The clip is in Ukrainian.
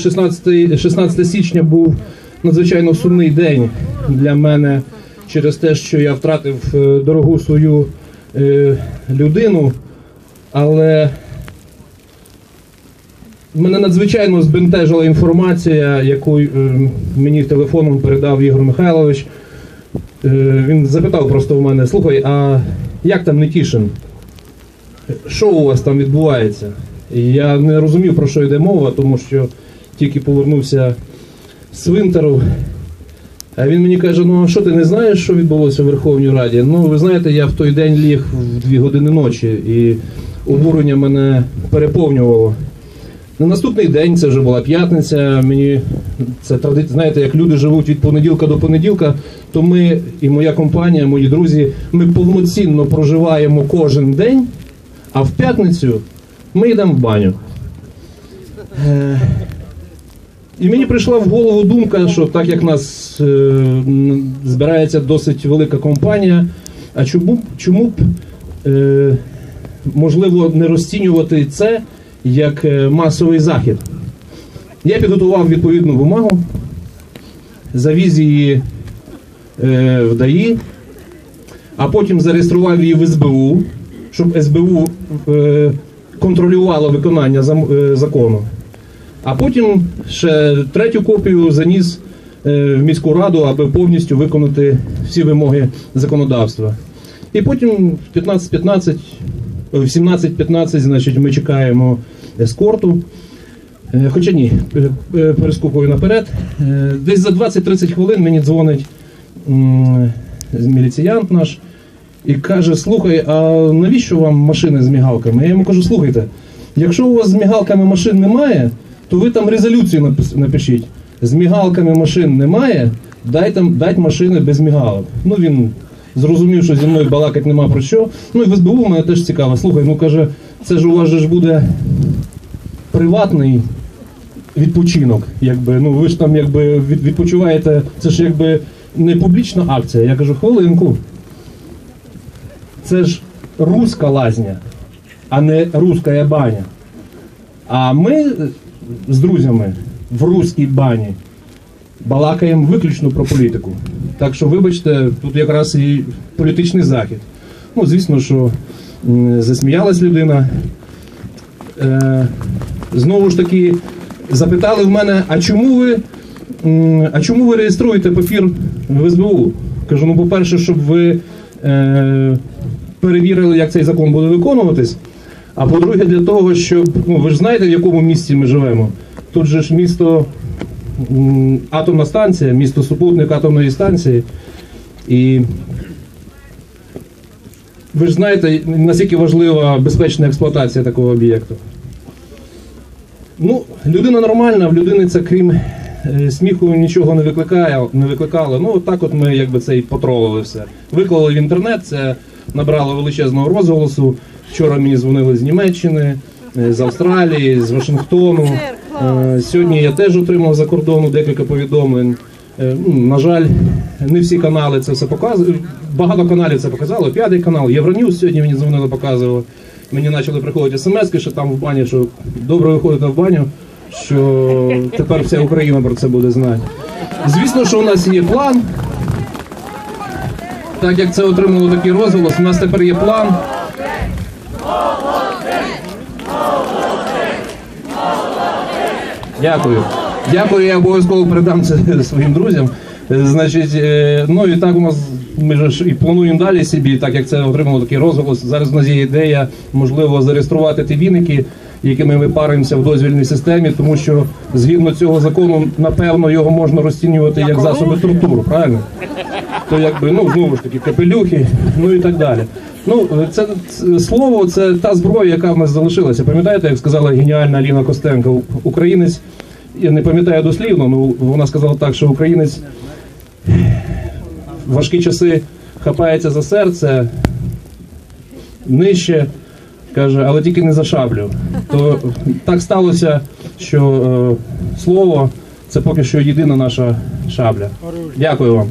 16, 16 січня був надзвичайно сумний день для мене через те, що я втратив е, дорогу свою е, людину, але мене надзвичайно збентежила інформація, яку е, мені телефоном передав Ігор Михайлович. Е, Він запитав просто в мене: слухай, а як там Нетішин? Що у вас там відбувається? Я не розумів, про що йде мова, тому що тільки повернувся з Свинтеру. А він мені каже: ну а що ти не знаєш, що відбулося в Верховній Раді? Ну, ви знаєте, я в той день ліг в дві години ночі, і обурення мене переповнювало. На наступний день, це вже була п'ятниця. Мені це тради... знаєте, як люди живуть від понеділка до понеділка, то ми і моя компанія, мої друзі, ми повноцінно проживаємо кожен день, а в п'ятницю ми йдемо в баню. І мені прийшла в голову думка, що так як нас е, збирається досить велика компанія, а чому, б- чому б е, можливо не розцінювати це як е, масовий захід? Я підготував відповідну бумагу, завіз її е, в ДАІ, а потім зареєстрував її в СБУ, щоб СБУ е, контролювало виконання е, закону. А потім ще третю копію заніс е, в міську раду, аби повністю виконати всі вимоги законодавства. І потім в 15-15, в 17-15, значить, ми чекаємо ескорту. Е, Хоча ні, е, е, наперед. Е, Десь за 20-30 хвилин мені дзвонить міліціянт наш і каже: слухай, а навіщо вам машини з мігалками? Я йому кажу, слухайте, якщо у вас з мігалками машин немає, то ви там резолюцію напишіть. З мігалками машин немає, дайте, дайте машини без мігалок. Ну він зрозумів, що зі мною балакати нема про що. Ну і в СБУ мене теж цікаво. Слухай, ну каже, це ж у вас же ж буде приватний відпочинок. Якби, ну ви ж там якби відпочиваєте, це ж якби не публічна акція. Я кажу, хвилинку. Це ж руська лазня, а не руська баня. А ми з друзями в руській бані балакаємо виключно про політику. Так що, вибачте, тут якраз і політичний захід. Ну, звісно, що засміялась людина. Е, знову ж таки, запитали в мене, а чому ви, а чому ви реєструєте папір в СБУ? Кажу, ну, по-перше, щоб ви е, перевірили, як цей закон буде виконуватись. А по-друге, для того, щоб ну ви ж знаєте, в якому місті ми живемо. Тут же ж місто атомна станція, місто супутник атомної станції. І ви ж знаєте, наскільки важлива безпечна експлуатація такого об'єкту. Ну, людина нормальна, в людини це крім е, сміху нічого не викликає, не викликало. Ну, от так от ми якби це і потролили все. Виклали в інтернет, це набрало величезного розголосу. Вчора мені дзвонили з Німеччини, е, з Австралії, з Вашингтону. Е, Сьогодні я теж отримав за кордону декілька повідомлень. Е, ну, На жаль, не всі канали це все показують. Багато каналів це показало. П'ятий канал, Євроньюз сьогодні мені дзвонили, показували. Мені почали приходити смс, що там в бані, що добре виходите в баню, що тепер вся Україна про це буде знати. Звісно, що у нас є план. Так як це отримало такий розголос, у нас тепер є план. Дякую. Дякую, я обов'язково передам це своїм друзям. Е, Значить, е, ну і так у нас ми ж і плануємо далі собі, так як це отримало такий розголос. Зараз у нас є ідея, можливо, зареєструвати ті віники, якими ми паримося в дозвільній системі, тому що згідно цього закону, напевно, його можна розцінювати як засоби тортур, правильно? То якби ну знову ж таки капелюхи, ну і так далі. Ну це, це слово, це та зброя, яка в нас залишилася. Пам'ятаєте, як сказала геніальна Аліна Костенко, українець, я не пам'ятаю дослівно, ну вона сказала так, що українець в важкі часи хапається за серце, нижче, каже, але тільки не за шаблю. То так сталося, що е, слово це поки що єдина наша шабля. Дякую вам.